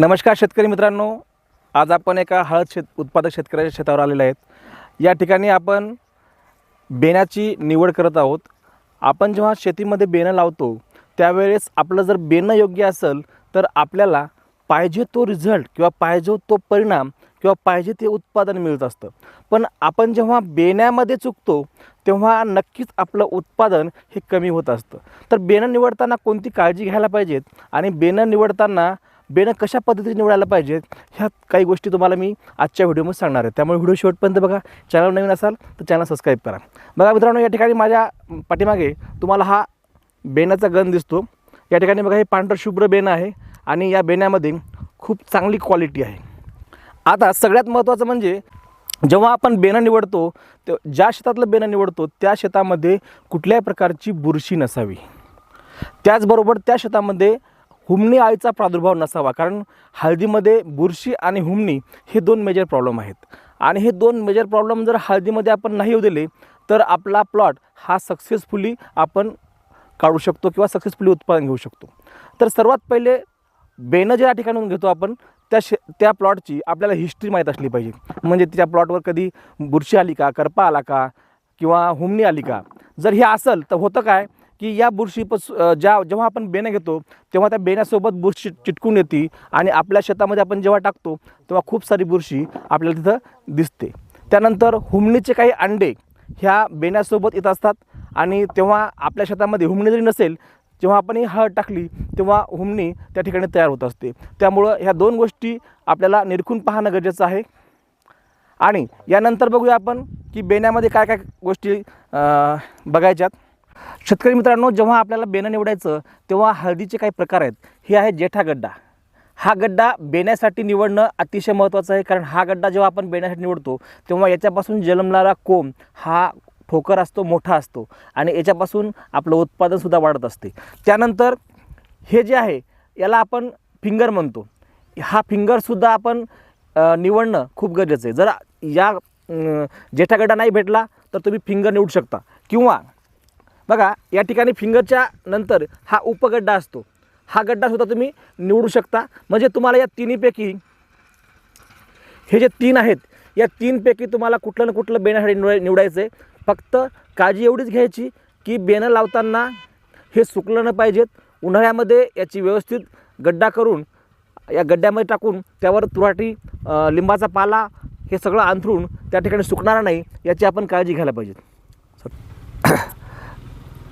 नमस्कार शेतकरी मित्रांनो. आज आपण एका हळद शेत उत्पादक शेतकऱ्याच्या शेतावर आलेले आहेत. या ठिकाणी आपण बेण्याची निवड करत आहोत. आपण जेव्हा शेतीमध्ये बेणं लावतो त्यावेळेस आपलं जर बेणं योग्य असेल तर आपल्याला पाहिजे तो रिझल्ट किंवा पाहिजे तो परिणाम किंवा पाहिजे ते उत्पादन मिळत असतं. पण आपण जेव्हा बेण्यामध्ये चुकतो तेव्हा नक्कीच आपलं उत्पादन हे कमी होत असतं. तर बेणं निवडताना कोणती काळजी घ्यायला पाहिजेत? आणि बेणं निवडताना बेणं कशा पद्धतीने निवडायला पाहिजेत ह्या काही गोष्टी तुम्हाला मी आजच्या व्हिडिओमध्ये सांगणार आहे. त्यामुळे व्हिडिओ शेवटपर्यंत बघा. चॅनल नवीन असाल तर चॅनल सबस्क्राईब करा. बघा मित्रांनो या ठिकाणी माझ्या पाठीमागे तुम्हाला हा बेणाचा गण दिसतो. या ठिकाणी बघा हे पांढरं शुभ्र बेणं आहे आणि या बेण्यामध्ये खूप चांगली क्वालिटी आहे. आता सगळ्यात महत्त्वाचं म्हणजे जेव्हा आपण बेणं निवडतो ते ज्या शेतातलं बेणं निवडतो त्या शेतामध्ये कुठल्याही प्रकारची बुरशी नसावी. त्याचबरोबर त्या शेतामध्ये हुमणी आळीचा प्रादुर्भाव नसावा कारण हळदीमध्ये बुरशी आणि हुमणी हे दोन मेजर प्रॉब्लेम आहेत. आणि हे दोन मेजर प्रॉब्लेम जर हळदीमध्ये आपण नाही येऊ दिले तर आपला प्लॉट हा सक्सेसफुली आपण काढू शकतो किंवा सक्सेसफुली उत्पादन घेऊ शकतो. तर सर्वात पहिले बेनं ज्या ठिकाणून घेतो आपण त्या शे त्या प्लॉटची आपल्याला हिस्ट्री माहीत असली पाहिजे. म्हणजे त्या प्लॉटवर कधी बुरशी आली का करपा आला का किंवा हुमणी आली का? जर हे असेल तर होतं काय? की या बुरशीपास ज्या जेव्हा आपण बेणं घेतो तेव्हा त्या बेण्यासोबत बुरशी चिटकून येते आणि आपल्या शेतामध्ये आपण जेव्हा टाकतो तेव्हा खूप सारी बुरशी आपल्याला तिथं दिसते. त्यानंतर हुमणीचे काही अंडे ह्या बेण्यासोबत येत असतात आणि तेव्हा आपल्या शेतामध्ये हुमणी जरी नसेल जेव्हा आपण ही हळद टाकली तेव्हा हुमणी त्या ठिकाणी तयार होत असते. त्यामुळं ह्या दोन गोष्टी आपल्याला निरखून पाहणं गरजेचं आहे. आणि यानंतर बघूया आपण की बेण्यामध्ये काय काय गोष्टी बघायच्यात. शेतकरी मित्रांनो जेव्हा आपल्याला बेणं निवडायचं तेव्हा हळदीचे काही प्रकार आहेत. हे आहे जेठा गड्डा. हा गड्डा बेण्यासाठी निवडणं अतिशय महत्त्वाचं आहे कारण हा गड्डा जेव्हा आपण बेण्यासाठी निवडतो तेव्हा याच्यापासून जन्मणारा कोंब हा ठोकर असतो मोठा असतो आणि याच्यापासून आपलं उत्पादनसुद्धा वाढत असते. त्यानंतर हे जे आहे याला आपण फिंगर म्हणतो. हा फिंगरसुद्धा आपण निवडणं खूप गरजेचं आहे. जर या जेठा गड्डा नाही भेटला तर तुम्ही फिंगर निवडू शकता. किंवा बघा या ठिकाणी फिंगरच्या नंतर हा उपगड्डा असतो. हा गड्डासुद्धा तुम्ही निवडू शकता. म्हणजे तुम्हाला या तिन्हीपैकी हे जे तीन आहेत या तीनपैकी तुम्हाला कुठलं ना कुठलं बेण्यासाठी निवड निवडायचं आहे फक्त काळजी एवढीच घ्यायची की बेणं लावताना हे सुकलं न पाहिजेत. उन्हाळ्यामध्ये याची व्यवस्थित गड्डा करून या गड्ड्यामध्ये टाकून त्यावर तुराटी लिंबाचा पाला हे सगळं अंथरून त्या ठिकाणी सुकणार नाही याची आपण काळजी घ्यायला पाहिजेत.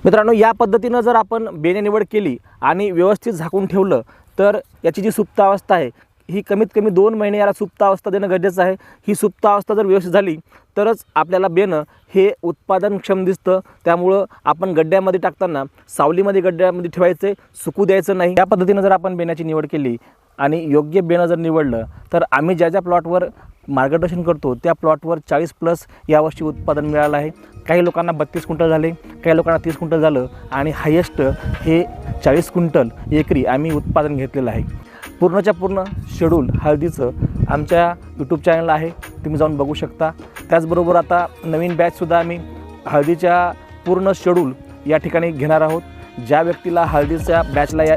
मित्रांनो या पद्धतीनं जर आपण बेने निवड केली आणि व्यवस्थित झाकून ठेवलं तर याची जी सुप्त अवस्था आहे ही कमीत कमी दोन महिने याला सुप्त अवस्था देणं गरजेचं आहे. ही सुप्त अवस्था जर व्यवस्थित झाली तरच आपल्याला बेणं हे उत्पादनक्षम दिसतं. त्यामुळं आपण गड्ड्यामध्ये टाकताना सावलीमध्ये गड्ड्यामध्ये ठेवायचे सुकू द्यायचं नाही. या पद्धतीनं जर आपण बेण्याची निवड केली आणि योग्य बेणं जर निवडलं तर आम्ही ज्या ज्या प्लॉटवर मार्गदर्शन करतो त्या प्लॉटवर चाळीस प्लस यावर्षी उत्पादन मिळालं आहे. काही लोकांना बत्तीस क्विंटल झाले काही लोकांना तीस क्विंटल झालं आणि हायेस्ट हे चाळीस क्विंटल एकरी आम्ही उत्पादन घेतलेलं आहे. पूर्णच्या पूर्ण शेड्यूल हळदीचं आमच्या यूट्यूब चॅनल आहे तुम्ही जाऊन बघू शकता. त्याचबरोबर आता नवीन बॅचसुद्धा आम्ही हळदीच्या पूर्ण शेड्यूल या ठिकाणी घेणार आहोत. ज्या व्यक्तीला हळदीच्या बॅचला या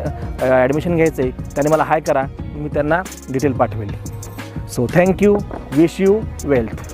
ॲडमिशन घ्यायचं आहे त्याने मला हाय करा मी त्यांना डिटेल पाठवेल. So thank you wish you wealth